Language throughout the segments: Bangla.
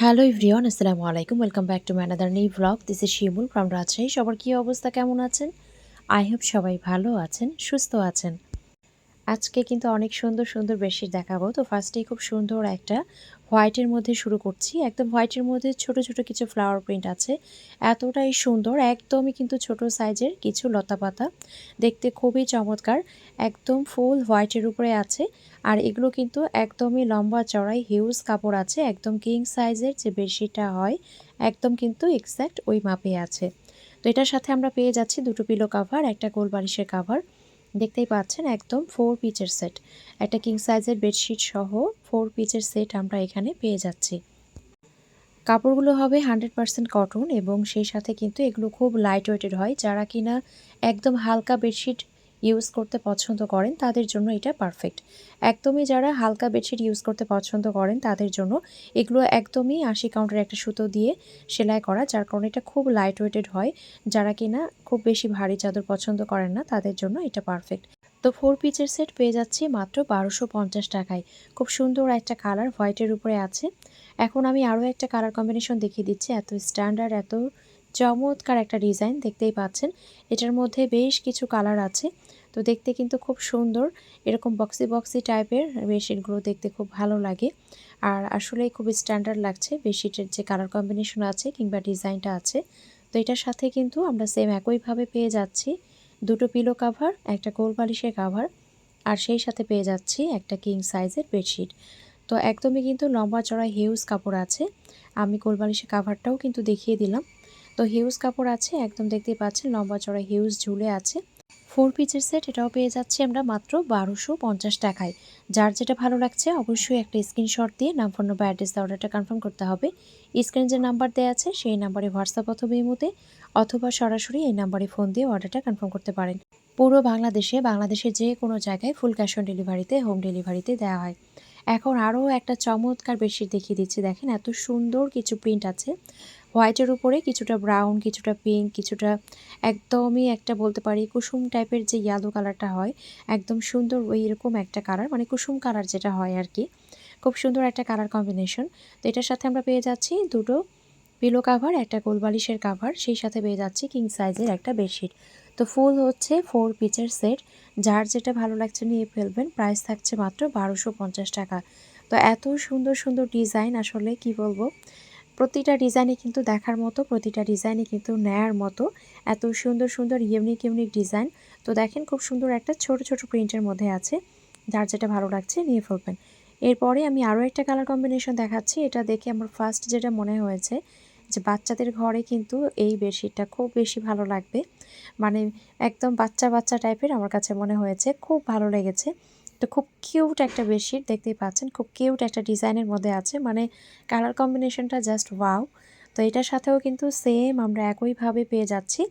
হ্যালো ইভরিয়ান আসসালামু আলাইকুম। Welcome back to another new blog this is Shimul from Rajshahi সবার কী অবস্থা? কেমন আছেন? আই হোপ সবাই ভালো আছেন, সুস্থ আছেন। আজকে কিন্তু অনেক সুন্দর সুন্দর বেডশিট দেখাবো। তো ফার্স্টেই খুব সুন্দর একটা হোয়াইটের মধ্যে শুরু করছি। একদম হোয়াইটের মধ্যে ছোট ছোট কিছু ফ্লাওয়ার প্রিন্ট আছে। এতটাই সুন্দর, একদমই কিন্তু ছোট সাইজের কিছু লতা পাতা। দেখতে খুবই চমৎকার, একদম ফুল হোয়াইটের উপরে আছে। আর এগুলো কিন্তু একদমই লম্বা চড়াই হিউজ কাপড় আছে, একদম কিং সাইজের যে বেডশিটটা হয়, একদম কিন্তু এক্স্যাক্ট ওই মাপে আছে। তো এটার সাথে আমরা পেয়ে যাচ্ছি দুটো পিলো কাভার একটা গোল বালিশের কাভার দেখতেই পাচ্ছেন একদম ফোর পিচের সেট একটা কিং সাইজের বেডশিট সহ ফোর পিচের সেট আমরা এখানে পেয়ে যাচ্ছি। কাপড়গুলো হবে হান্ড্রেড পারসেন্ট কটন এবং সেই সাথে কিন্তু এগুলো খুব লাইট ওয়েটেড হয়। যারা কিনা একদম হালকা বেডশিট ইউজ করতে পছন্দ করেন, তাদের জন্য এটা পারফেক্ট একদমই যারা হালকা বেডশিট ইউজ করতে পছন্দ করেন, তাদের জন্য এগুলো একদমই আশি কাউন্টের একটা সুতো দিয়ে সেলাই করা, যার কারণে এটা খুব লাইট ওয়েটেড হয়। যারা কিনা খুব বেশি ভারী চাদর পছন্দ করেন না, তাদের জন্য এটা পারফেক্ট তো ফোর পিচের সেট পেয়ে যাচ্ছি মাত্র বারোশো পঞ্চাশ টাকায়। খুব সুন্দর একটা কালার হোয়াইটের উপরে আছে। এখন আমি আরও একটা কালার কম্বিনেশন দেখিয়ে দিচ্ছি, এত স্ট্যান্ডার্ড এত চমৎকার একটা ডিজাইন দেখতেই পাচ্ছেন। এটার মধ্যে বেশ কিছু কালার আছে। তো দেখতে কিন্তু খুব সুন্দর। এরকম বক্সি বক্সি টাইপের বেডশিটগুলো দেখতে খুব ভালো লাগে। আর আসলেই খুব স্ট্যান্ডার্ড লাগছে বেডশিটের যে কালার কম্বিনেশন আছে কিংবা ডিজাইনটা আছে। তো এটার সাথে কিন্তু আমরা সেম একইভাবে পেয়ে যাচ্ছি। দুটো পিলো কাভার একটা গোল বালিশের কাভার আর সেই সাথে পেয়ে যাচ্ছি একটা কিং সাইজের বেডশিট তো একদমই কিন্তু লম্বা চড়া হিউজ কাপড় আছে। আমি গোল বালিশের কাভারটাও কিন্তু দেখিয়ে দিলাম। তো হিউজ কাপড় আছে, একদম দেখতেই পাচ্ছেন, লম্বা চড়া হিউজ ঝুলে আছে। ফোর পিচের সেট এটাও পেয়ে যাচ্ছি আমরা মাত্র বারোশো পঞ্চাশ টাকায়। যার যেটা ভালো লাগছে, অবশ্যই একটা স্ক্রিনশট দিয়ে নাম ফোন নম্বর অ্যাড্রেস অর্ডারটা কনফার্ম করতে হবে। স্ক্রিনে যে নাম্বার দেওয়া আছে, সেই নাম্বারে হোয়াটসঅ্যাপ অথবা ইমোতে অথবা সরাসরি এই নাম্বারে ফোন দিয়ে অর্ডারটা কনফার্ম করতে পারেন। পুরো বাংলাদেশে, বাংলাদেশের যে কোনো জায়গায় ফুল ক্যাশ অন ডেলিভারিতে হোম ডেলিভারিতে দেওয়া হয়। এখন আরও একটা চমৎকার বেশি দেখিয়ে দিচ্ছি। দেখেন এত সুন্দর কিছু প্রিন্ট আছে। হোয়াইটের উপরে কিছুটা ব্রাউন, কিছুটা পিঙ্ক, কিছুটা একদমই একটা বলতে পারি কুসুম টাইপের যে ইয়েলো কালারটা হয়, একদম সুন্দর ওই এরকম একটা কালার মানে কুসুম কালার যেটা হয় আর কি খুব সুন্দর একটা কালার কম্বিনেশন তো এটার সাথে আমরা পেয়ে যাচ্ছি দুটো পিলো কাভার একটা গোলবালিশের কাভার সেই সাথে পেয়ে যাচ্ছি কিং সাইজের একটা বেডশিট তো ফুল হচ্ছে ফোর পিচের সেট যার যেটা ভালো লাগছে নিয়ে ফেলবেন প্রাইস থাকছে মাত্র বারোশো পঞ্চাশ টাকা। তো এত সুন্দর সুন্দর ডিজাইন আসলে কি বলব? প্রতিটা ডিজাইনে কিন্তু দেখার মতো, প্রতিটা ডিজাইনে কিন্তু নেয়ার মতো। এত সুন্দর সুন্দর ইউনিক ইউনিক ডিজাইন। তো দেখেন খুব সুন্দর একটা ছোট ছোট প্রিন্টের মধ্যে আছে। যার যেটা ভালো লাগছে নিয়ে ফেলবেন। এরপরে আমি আরও একটা কালার কম্বিনেশন দেখাচ্ছি। এটা দেখে আমার ফার্স্ট যেটা মনে হয়েছে যে বাচ্চাদের ঘরে কিন্তু এই বেডশিটটা খুব বেশি ভালো লাগবে। মানে একদম বাচ্চা বাচ্চা টাইপের আমার কাছে মনে হয়েছে। খুব ভালো লেগেছে। তো খুব কিউট একটা বেডশিট দেখতেই পাচ্ছেন। খুব কিউট একটা ডিজাইনের মধ্যে আছে। মানে কালার কম্বিনেশনটা জাস্ট ওয়াও। তো এটার সাথেও কিন্তু সেম আমরা একইভাবে পেয়ে যাচ্ছি।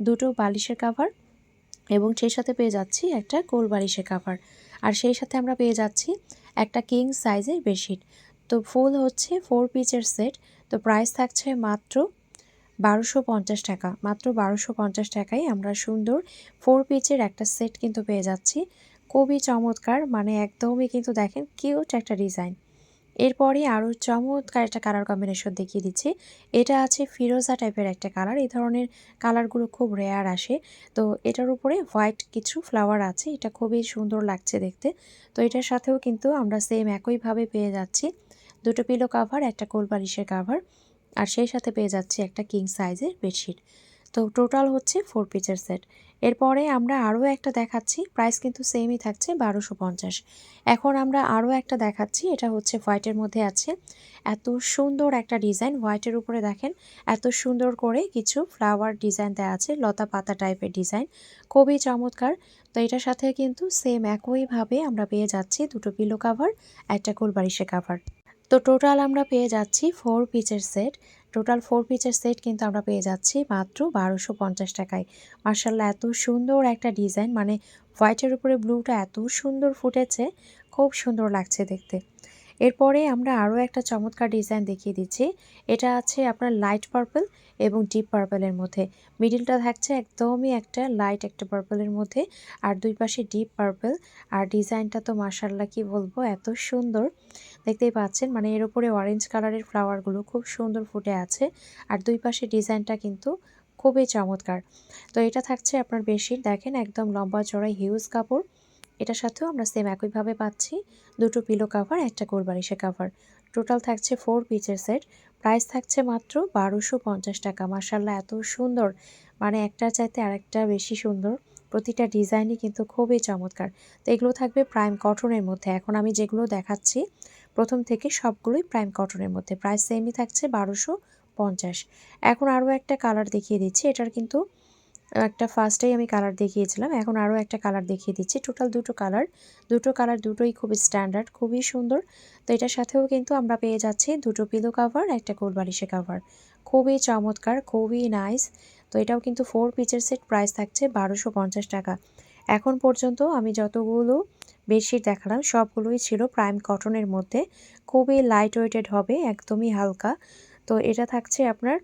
দুটো বালিশের কাভার এবং সেই সাথে পেয়ে যাচ্ছি একটা গোল বালিশের কাভার। আর সেই সাথে আমরা পেয়ে যাচ্ছি একটা কিং সাইজের বেডশিট। তো ফুল হচ্ছে ফোর পিচের সেট। তো প্রাইস থাকছে মাত্র বারোশো পঞ্চাশ টাকা। মাত্র বারোশো পঞ্চাশ টাকায় আমরা সুন্দর ফোর পিচের একটা সেট কিন্তু পেয়ে যাচ্ছি। খুবই চমৎকার। মানে একদমই কিন্তু দেখেন কিউট একটা ডিজাইন এরপরে আরও চমৎকার একটা কালার কম্বিনেশন দেখিয়ে দিচ্ছি। এটা আছে ফিরোজা টাইপের একটা কালার এই ধরনের কালারগুলো খুব রেয়ার আসে। তো এটার উপরে হোয়াইট কিছু ফ্লাওয়ার আছে। এটা খুবই সুন্দর লাগছে দেখতে। তো এটার সাথেও কিন্তু আমরা সেম একইভাবে পেয়ে যাচ্ছি। দুটো পিলো কাভার একটা কোল বালিশের কাভার আর সেই সাথে পেয়ে যাচ্ছি একটা কিং সাইজের বেডশিট তো টোটাল হচ্ছে ফোর পিচের সেট এরপরে আমরা আরও একটা দেখাচ্ছি প্রাইস কিন্তু সেমই থাকছে বারোশো পঞ্চাশ। এখন আমরা আরও একটা দেখাচ্ছি, এটা হচ্ছে হোয়াইটের মধ্যে আছে। এত সুন্দর একটা ডিজাইন হোয়াইটের উপরে দেখেন, এত সুন্দর করে কিছু ফ্লাওয়ার ডিজাইন দেওয়া আছে, লতা পাতা টাইপের ডিজাইন খুবই চমৎকার। তো এটার সাথে কিন্তু সেম একইভাবে আমরা পেয়ে যাচ্ছি দুটো পিলো কাভার একটা কোলবারিশে কাভার তো টোটাল আমরা পেয়ে যাচ্ছি ফোর পিচের সেট টোটাল ফোর পিসের সেট কিন্তু আমরা পেয়ে যাচ্ছি মাত্র বারোশো পঞ্চাশ টাকায়। মার্শাল্লাহ এত সুন্দর একটা ডিজাইন মানে হোয়াইটের উপরে ব্লুটা এত সুন্দর ফুটেছে, খুব সুন্দর লাগছে দেখতে। এরপরে আমরা আরও একটা চমৎকার ডিজাইন দেখিয়ে দিচ্ছি। এটা আছে আপনার লাইট পার্পল এবং ডিপ পার্পলের মধ্যে। মিডিলটা থাকছে একদমই একটা লাইট, একটা পার্পলের মধ্যে। আর দুই পাশে ডিপ পার্পল। আর ডিজাইনটা তো মার্শাল্লাহ কি বলব, এত সুন্দর। দেখতেই পাচ্ছেন মানে এর উপরে অরেঞ্জ কালারের ফ্লাওয়ারগুলো খুব সুন্দর ফুটে আছে। আর দুই পাশে ডিজাইনটা কিন্তু খুবই চমৎকার। তো এটা থাকছে আপনার বেশি দেখেন, একদম লম্বা চড়াই হিউজ কাপড়। এটার সাথেও আমরা সেম একইভাবে পাচ্ছি। দুটো পিলো কাভার একটা গোলবালিশে কাভার টোটাল থাকছে ফোর পিচের সেট প্রাইস থাকছে মাত্র বারোশো পঞ্চাশ টাকা। মার্শাল্লাহ এত সুন্দর। মানে একটার চাইতে আরেকটা বেশি সুন্দর। প্রতিটা ডিজাইনই কিন্তু খুবই চমৎকার। তো এগুলো থাকবে প্রাইম কটনের মধ্যে। এখন আমি যেগুলো দেখাচ্ছি, প্রথম থেকে সবগুলোই প্রাইম কটনের মধ্যে। প্রাইস সেমই থাকছে বারোশো পঞ্চাশ। এখন আরও একটা কালার দেখিয়ে দিচ্ছি। এটার কিন্তু একটা ফার্স্টেই আমি কালার দেখিয়েছিলাম, এখন আরও একটা কালার দেখিয়ে দিচ্ছি। টোটাল দুটো কালার দুটো কালার দুটোই খুবই স্ট্যান্ডার্ড খুবই সুন্দর। তো এটার সাথেও কিন্তু আমরা পেয়ে যাচ্ছি দুটো পিলো কাভার একটা কোলবালিশে কাভার খুবই চমৎকার, খুবই নাইস তো এটাও কিন্তু ফোর পিচের সেট প্রাইস থাকছে বারোশো টাকা। এখন পর্যন্ত আমি যতগুলো বেডশিট দেখালাম, সবগুলোই ছিল প্রাইম কটনের মধ্যে। খুবই লাইট ওয়েটেড হবে, একদমই হালকা। তো এটা থাকছে আপনার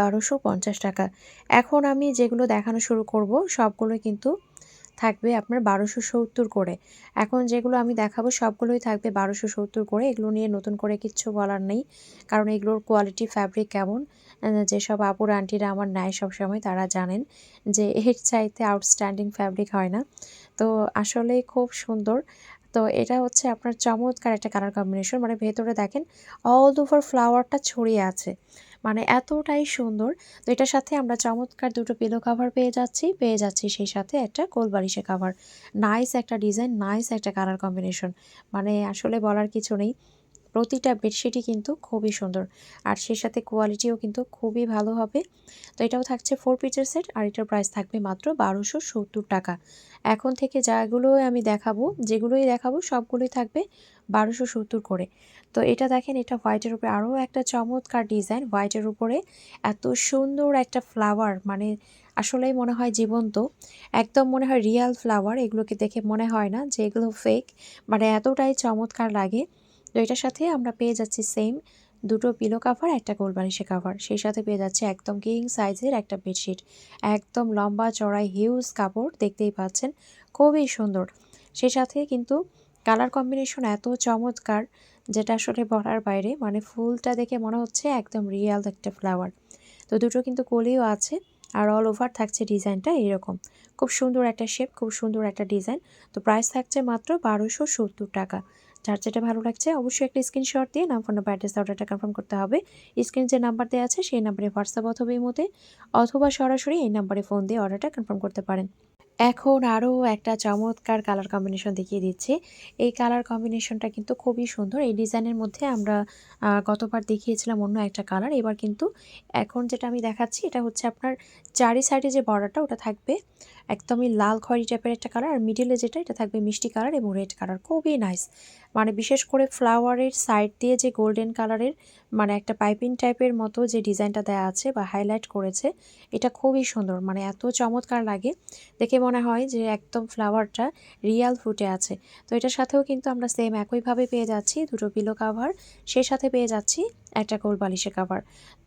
বারোশো পঞ্চাশ টাকা। এখন আমি যেগুলো দেখানো শুরু করব, সবগুলো কিন্তু থাকবে আপনার বারোশো সত্তর করে। এখন যেগুলো আমি দেখাবো, সবগুলোই থাকবে বারোশো সত্তর করে। এগুলো নিয়ে নতুন করে কিচ্ছু বলার নেই, কারণ এগুলোর কোয়ালিটি ফ্যাব্রিক কেমন যেসব আপুর আন্টিরা আমার নেয় সবসময়, তারা জানেন যে এর চাইতে আউটস্ট্যান্ডিং ফ্যাব্রিক হয় না। তো আসলেই খুব সুন্দর। তো এটা হচ্ছে আপনার চমৎকার একটা কালার কম্বিনেশন মানে ভেতরে দেখেন অল ওভার ফ্লাওয়ারটা ছড়িয়ে আছে। মানে এতটাই সুন্দর। তো এটার সাথে আমরা চমৎকার দুটো পিলো কাভার পেয়ে যাচ্ছি। পেয়ে যাচ্ছি সেই সাথে একটা কোলবালিশে কাভার নাইস একটা ডিজাইন নাইস একটা কালার কম্বিনেশন মানে আসলে বলার কিছু নেই। প্রতিটা বেডশিটই কিন্তু খুবই সুন্দর। আর সেই সাথে কোয়ালিটিও কিন্তু খুবই ভালো হবে। তো এটাও থাকছে ফোর পিচের সেট আর এটার প্রাইস থাকবে মাত্র বারোশো সত্তর টাকা। এখন থেকে যাগুলো আমি দেখাবো, যেগুলোই দেখাবো সবগুলোই থাকবে বারোশো সত্তর করে। তো এটা দেখেন, এটা হোয়াইটের উপরে আরও একটা চমৎকার ডিজাইন হোয়াইটের উপরে এত সুন্দর একটা ফ্লাওয়ার মানে আসলেই মনে হয় জীবন্ত। একদম মনে হয় রিয়াল ফ্লাওয়ার এগুলোকে দেখে মনে হয় না যে এগুলো ফেক মানে এতটাই চমৎকার লাগে। তো এটার সাথে আমরা পেয়ে যাচ্ছি সেম দুটো পিলো কাভার একটা গোলবালিশে কাভার সেই সাথে পেয়ে যাচ্ছে একদম কিং সাইজের একটা বেডশিট একদম লম্বা চড়াই হিউজ কাপড়, দেখতেই পাচ্ছেন, খুবই সুন্দর। সেই সাথে কিন্তু কালার কম্বিনেশন এত চমৎকার, যেটা আসলে বলার বাইরে মানে ফুলটা দেখে মনে হচ্ছে একদম রিয়াল একটা ফ্লাওয়ার তো দুটো কিন্তু কলিও আছে, আর অল ওভার থাকছে ডিজাইনটা এরকম। খুব সুন্দর একটা শেপ খুব সুন্দর একটা ডিজাইন তো প্রাইস থাকছে মাত্র বারোশো সত্তর টাকা। যার যেটা ভালো লাগছে অবশ্যই একটা স্ক্রিনশট দিয়ে নাম ফোন নাম্বার অ্যাড্রেস অর্ডারটা কনফার্ম করতে হবে। স্ক্রিন যে নাম্বার দেওয়া আছে সেই নাম্বারে হোয়াটসঅ্যাপ অথবা এই মধ্যে অথবা সরাসরি এই নাম্বারে ফোন দিয়ে অর্ডারটা কনফার্ম করতে পারেন। এখন আরও একটা চমৎকার কালার কম্বিনেশন দেখিয়ে দিচ্ছি। এই কালার কম্বিনেশনটা কিন্তু খুবই সুন্দর। এই ডিজাইনের মধ্যে আমরা গতবার দেখিয়েছিলাম অন্য একটা কালার এবার কিন্তু এখন যেটা আমি দেখাচ্ছি, এটা হচ্ছে আপনার চারি সাইডে যে বর্ডারটা ওটা থাকবে। একদমই লাল খয়েরি টাইপের একটা কালার আর মিডিলে যেটা, এটা থাকবে মিষ্টি কালার এবং রেড কালার খুবই নাইস মানে বিশেষ করে ফ্লাওয়ারের সাইড দিয়ে যে গোল্ডেন কালারের মানে একটা পাইপিং টাইপের মতো যে ডিজাইনটা দেওয়া আছে বা হাইলাইট করেছে, এটা খুবই সুন্দর। মানে এত চমৎকার লাগে। দেখে মনে হয় যে একদম ফ্লাওয়ারটা রিয়াল ফুটে আছে। তো এটার সাথেও কিন্তু আমরা সেম একইভাবে পেয়ে যাচ্ছি, দুটো পিলো কাভার সেই সাথে পেয়ে যাচ্ছি একটা কোল বালিশের কাভার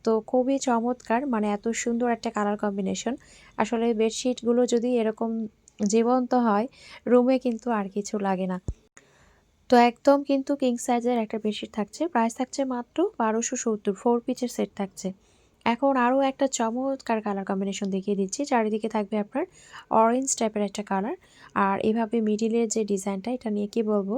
তো খুবই চমৎকার মানে এত সুন্দর একটা কালার কম্বিনেশন আসলে বেডশিটগুলো যদি এরকম জীবন্ত হয় রুমে কিন্তু আর কিছু লাগে না। তো একদম কিন্তু কিং সাইজের একটা বেডশিট থাকছে। প্রাইস থাকছে মাত্র বারোশো সত্তর ফোর পিচের সেট থাকছে। এখন আরও একটা চমৎকার কালার কম্বিনেশন দেখিয়ে দিচ্ছি। চারিদিকে থাকবে আপনার অরেঞ্জ টাইপের একটা কালার আর এভাবে মিডিলের যে ডিজাইনটা এটা নিয়ে কি বলব?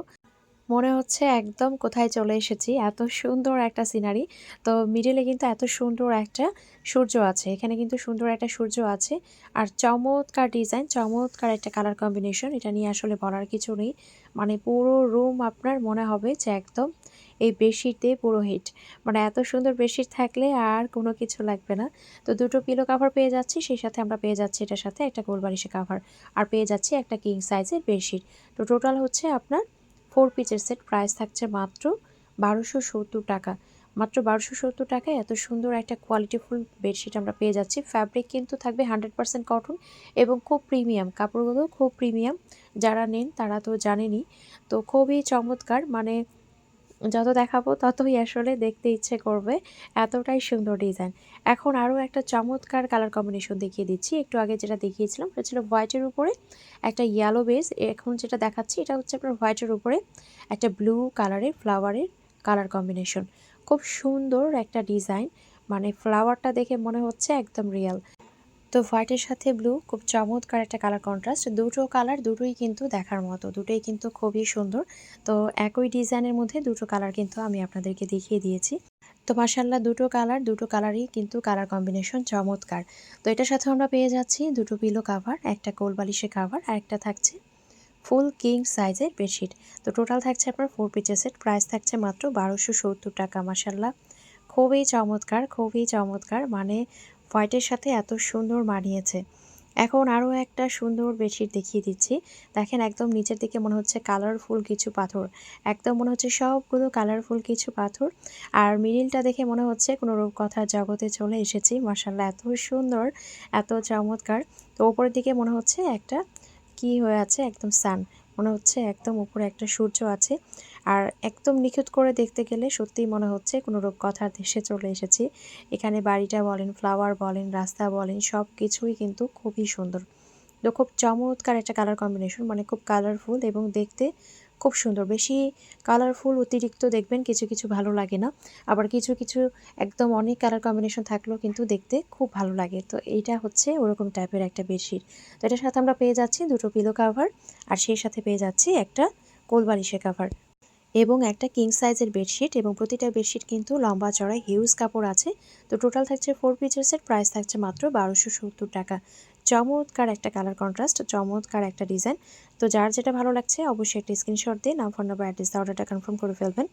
মনে হচ্ছে একদম কোথায় চলে এসেছি। এত সুন্দর একটা সিনারি। তো মিডিলে কিন্তু এত সুন্দর একটা সূর্য আছে। এখানে কিন্তু সুন্দর একটা সূর্য আছে। আর চমৎকার ডিজাইন চমৎকার একটা কালার কম্বিনেশন এটা নিয়ে আসলে বলার কিছু নেই। মানে পুরো রুম আপনার মনে হবে যে একদম এই বেডশিট পুরো হিট মানে এত সুন্দর বেডশিট থাকলে আর কোনো কিছু লাগবে না। তো দুটো পিলো কাভার পেয়ে যাচ্ছি, সেই সাথে আমরা পেয়ে যাচ্ছি এটার সাথে একটা গোলবালিশে কাভার আর পেয়ে যাচ্ছি একটা কিং সাইজের বেডশিট তো টোটাল হচ্ছে আপনার ফোর পিচের সেট প্রাইস থাকছে মাত্র বারোশো সত্তর টাকা। মাত্র বারোশো সত্তর টাকায় এত সুন্দর একটা কোয়ালিটিফুল বেডশিট আমরা পেয়ে যাচ্ছি। ফ্যাব্রিক কিন্তু থাকবে হান্ড্রেড পার্সেন্ট কটন এবং খুব প্রিমিয়াম কাপড়গুলো খুব প্রিমিয়াম যারা নেন তারা তো জানেনই। তো খুবই চমৎকার। মানে যত দেখাবো ততই আসলে দেখতে ইচ্ছে করবে। এতটাই সুন্দর ডিজাইন। এখন আরও একটা চমৎকার কালার কম্বিনেশন দেখিয়ে দিচ্ছি। একটু আগে যেটা দেখিয়েছিলাম সেটা ছিল হোয়াইটের উপরে একটা ইয়েলো বেস এখন যেটা দেখাচ্ছি এটা হচ্ছে আপনার হোয়াইটের উপরে একটা ব্লু কালারের ফ্লাওয়ারের কালার কম্বিনেশন খুব সুন্দর একটা ডিজাইন। মানে ফ্লাওয়ারটা দেখে মনে হচ্ছে একদম রিয়েল তো হোয়াইটের সাথে ব্লু, খুব চমৎকার একটা কালার কন্ট্রাস্ট। দুটো কালার দুটোই কিন্তু দেখার মতো, দুটোই কিন্তু খুবই সুন্দর। তো একই ডিজাইনের মধ্যে দুটো কালার কিন্তু আমি আপনাদেরকে দেখিয়ে দিয়েছি। তো মার্শাল্লাহ দুটো কালার, দুটো কালারই কিন্তু কালার কম্বিনেশন চমৎকার। তো এটার সাথে আমরা পেয়ে যাচ্ছি দুটো পিলো কাভার একটা কোল বালিশের কাভার আর একটা থাকছে ফুল কিং সাইজের বেডশিট তো টোটাল থাকছে আপনার ফোর পিচেসের প্রাইস থাকছে মাত্র বারোশো সত্তর টাকা মার্শাল্লাহ খুবই চমৎকার খুবই চমৎকার। মানে হোয়াইটের সাথে এত সুন্দর মানিয়েছে। এখন আরও একটা সুন্দর বেডশিট দেখিয়ে দিচ্ছি। দেখেন একদম নিচের দিকে মনে হচ্ছে কালারফুল কিছু পাথর। একদম মনে হচ্ছে সবগুলো কালারফুল কিছু পাথর। আর মিডিলটা দেখে মনে হচ্ছে কোনো রূপকথার জগতে চলে এসেছি। মার্শাল্লাহ এত সুন্দর, এত চমৎকার। তো ওপরের দিকে মনে হচ্ছে একটা কি হয়ে আছে, একদম সান। মনে হচ্ছে একদম উপরে একটা সূর্য আছে। আর একদম নিখুঁত করে দেখতে গেলে সত্যিই মনে হচ্ছে কোনো রূপকথার দেশে চলে এসেছি। এখানে বাড়িটা বলেন ফ্লাওয়ার বলেন, রাস্তা বলেন সব কিছুই কিন্তু খুবই সুন্দর। তো খুব চমৎকার একটা কালার কম্বিনেশন মানে খুব কালারফুল এবং দেখতে খুব সুন্দর। বেশি কালারফুল অতিরিক্ত দেখবেন, কিছু কিছু ভালো লাগে না। আবার কিছু কিছু একদম অনেক কালার কম্বিনেশন থাকলেও কিন্তু দেখতে খুব ভালো লাগে। তো এইটা হচ্ছে ওরকম টাইপের একটা বেশির তো এটার সাথে আমরা পেয়ে যাচ্ছি দুটো পিলো কাভার আর সেই সাথে পেয়ে যাচ্ছি একটা কোলবালিশের কাভার এবং একটা কিং সাইজের বেডশিট এবং প্রতিটা বেডশিট কিন্তু লম্বা, চড়াই হিউজ কাপড় আছে। তো টোটাল থাকছে ফোর পিচার্সের প্রাইস থাকছে মাত্র বারোশো সত্তর টাকা। চমৎকার একটা কালার কন্ট্রাস্ট চমৎকার একটা ডিজাইন তো যার যেটা ভালো লাগছে অবশ্যই একটা স্ক্রিনশট দিয়ে নাম ফোন নাম্বার অ্যাড্রেস অর্ডারটা কনফার্ম করে ফেলবেন।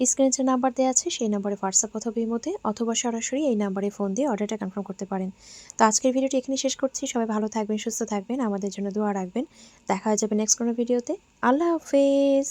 স্ক্রিনে যে নাম্বার দেওয়া আছে, সেই নাম্বারে হোয়াটসঅ্যাপ অথবা ইমোতে অথবা সরাসরি এই নাম্বারে ফোন দিয়ে অর্ডারটা কনফার্ম করতে পারেন। তো আজকের ভিডিওটি এখানে শেষ করছি। সবাই ভালো থাকবেন, সুস্থ থাকবেন, আমাদের জন্য দোয়া রাখবেন। দেখা হয়ে যাবে নেক্সট কোনো ভিডিওতে আল্লাহ হাফেজ!